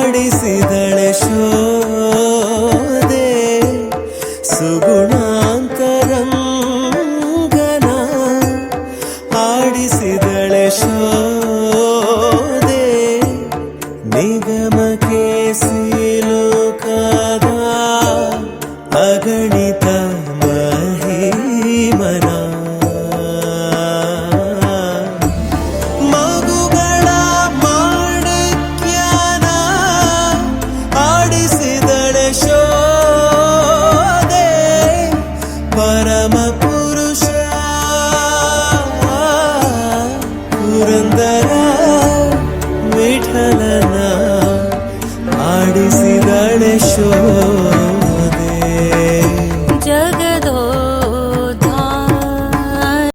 ಆಡಿಸಿದಳೆ ಶೋದೆ. ಸುಗುಣಾಂತರಂಗನ ಆಡಿಸಿದಳೆ ಶೋದೆ. ನಿಗಮ ಕೇಸಿ ಲೋಕದ ಅಗಣಿತ పరమ పురుష ಪುರಂದರ ವಿಠಲನ ಆಡಿಸಿದಳೆ ಶೋ